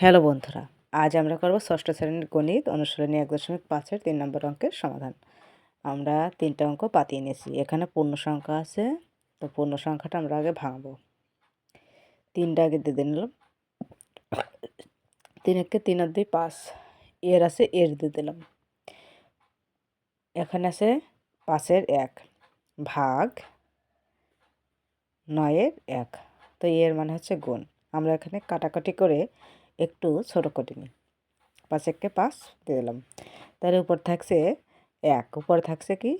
Hello বন্ধুরা, আজ আমরা করব ষষ্ঠ শ্রেণির গণিত অনুশীলনী এক দশমিক পাঁচের তিন নম্বর অঙ্কের সমাধান। আমরা তিনটা অঙ্ক পাতিয়ে নিয়েছি, এখানে পূর্ণ সংখ্যা আছে, তো পূর্ণ সংখ্যাটা আমরা আগে ভাঙবো। তিনটা আগে দিয়ে নিলাম। তিন একে তিন আর দুই পাঁচ, এর আছে এর দিয়ে দিলাম। এখানে আছে পাঁচের এক ভাগ নয়ের এক, তো এর মানে হচ্ছে গুণ। আমরা এখানে কাটাকাটি করে একটু ছোটো করে নিই। পাঁচ এককে পাঁচ দিয়ে দিলাম। তার উপর থাকছে এক। উপরে থাকছে কি?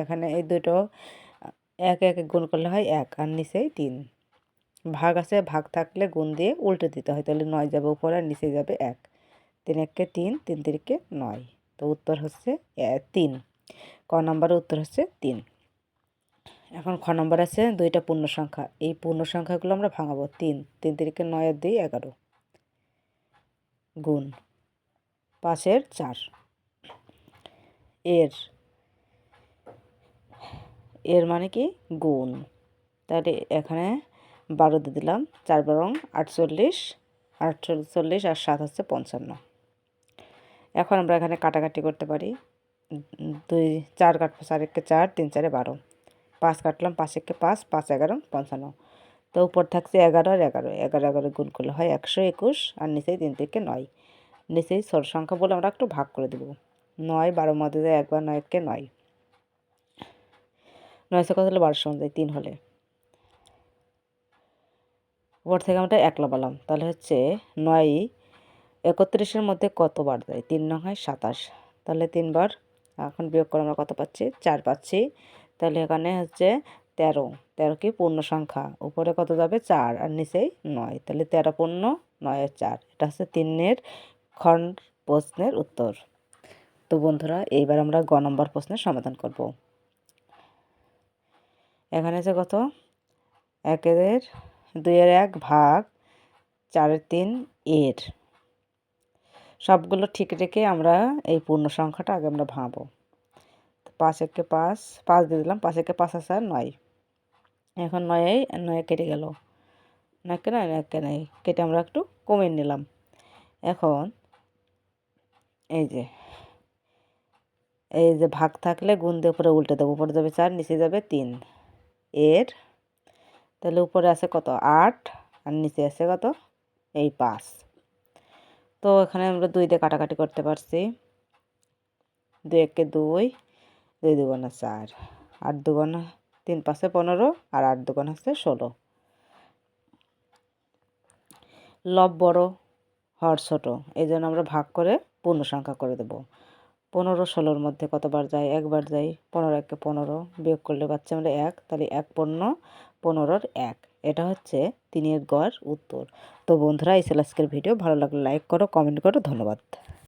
এখানে এই দুটো, এক এক গুণ করলে হয় এক আর নিচেই তিন। ভাগ আছে, ভাগ থাকলে গুণ দিয়ে উল্টে দিতে হয়। তাহলে নয় যাবে উপরে আর নিচে যাবে এক। তিন এককে তিন তিন তিরিকে নয়। তো উত্তর হচ্ছে তিন। ক নম্বরের উত্তর হচ্ছে তিন। এখন খ নম্বর আছে, দুইটা পূর্ণ সংখ্যা এই পূর্ণ সংখ্যাগুলো আমরা ভাঙাবো। তিন। তিন তিরিকে নয় আর দুই, এগারো। গুণ। পাঁচের চার। এর এর মানে কি? গুণ। তাহলে এখানে বারো দিয়ে দিলাম, চার বারং আটচল্লিশ আটচল্লিশ আর সাত হচ্ছে পঞ্চান্ন। এখন আমরা এখানে কাটাকাটি করতে পারি। দুই, চার কাটবো চার একে চার, তিন চারে বারো। পাঁচ কাটলাম, পাঁচ একে পাঁচ পাঁচ এগারো, পঞ্চান্ন। তো উপর থাকছে এগারো আর এগারো। এগারো এগারো গুণ করলে হয় একশো একুশ আর নিচেই তিন থেকে নয়। নিচেই ছোট সংখ্যা বলে আমরা একটু ভাগ করে দেবো। নয় বারো মধ্যে একবার নয়কে নয় নয়শো কত হলে? বারোশো মধ্যে তিন হলে। উপর থেকে আমরা একলা পেলাম। তাহলে হচ্ছে নয় একত্রিশের মধ্যে কতবার যায় তিন নয় হয় সাতাশ। তাহলে তিনবার, এখন বিয়োগ করে আমরা কত পাচ্ছি? চার পাচ্ছি। তাহলে এখানে হচ্ছে তেরো। তেরো কি? পূর্ণ সংখ্যা। উপরে কত যাবে? চার। আর নিচেই নয়। তাহলে তেরো পূর্ণ নয়ের চার। এটা হচ্ছে তিনের খণ্ড প্রশ্নের উত্তর। তো বন্ধুরা, এইবার আমরা গ নম্বর প্রশ্নের সমাধান করব। এখানে আছে কত? একের দুইয়ের এক ভাগ চারের তিন এর। সবগুলো ঠিক রেখে আমরা এই পূর্ণ সংখ্যাটা আগে আমরা ভাঙবো। পাঁচ একে পাঁচ পাঁচ দিয়ে দিলাম। পাঁচ একে পাঁচ আছে আর নয়। এখন নয় নয় কেটে গেল। নয়কে নয় নয়কে নয় কেটে আমরা একটু কমিয়ে নিলাম। এখন এই যে এই যে ভাগ থাকলে গুণ দিয়ে উপরে উল্টে দেবো। উপরে যাবে চার, নিচে যাবে তিন। এর তাহলে উপরে আছে কত? আট, আর নিচে আছে কত? এই পাঁচ। তো এখানে আমরা দুই দিয়ে কাটাকাটি করতে পারছি। দুই একে দুই দুই দুগুণা চার। আট দুগুণা তিন পাঁচে পনেরো আর আট দোকান হচ্ছে ষোলো। লব বড়, হর ছোট, এই জন্য আমরা ভাগ করে পূর্ণ সংখ্যা করে দেব। পনেরো ষোলোর মধ্যে কতবার যায়? একবার যাই পনেরো একে পনেরো বিয়োগ করলে পাচ্ছি আমরা এক, তাহলে এক পণ্য পনেরোর এক। এটা হচ্ছে তিনের গড় উত্তর। তো বন্ধুরা, এই ছিল আজকের ভিডিও। ভালো লাগলে লাইক করো কমেন্ট করো। ধন্যবাদ।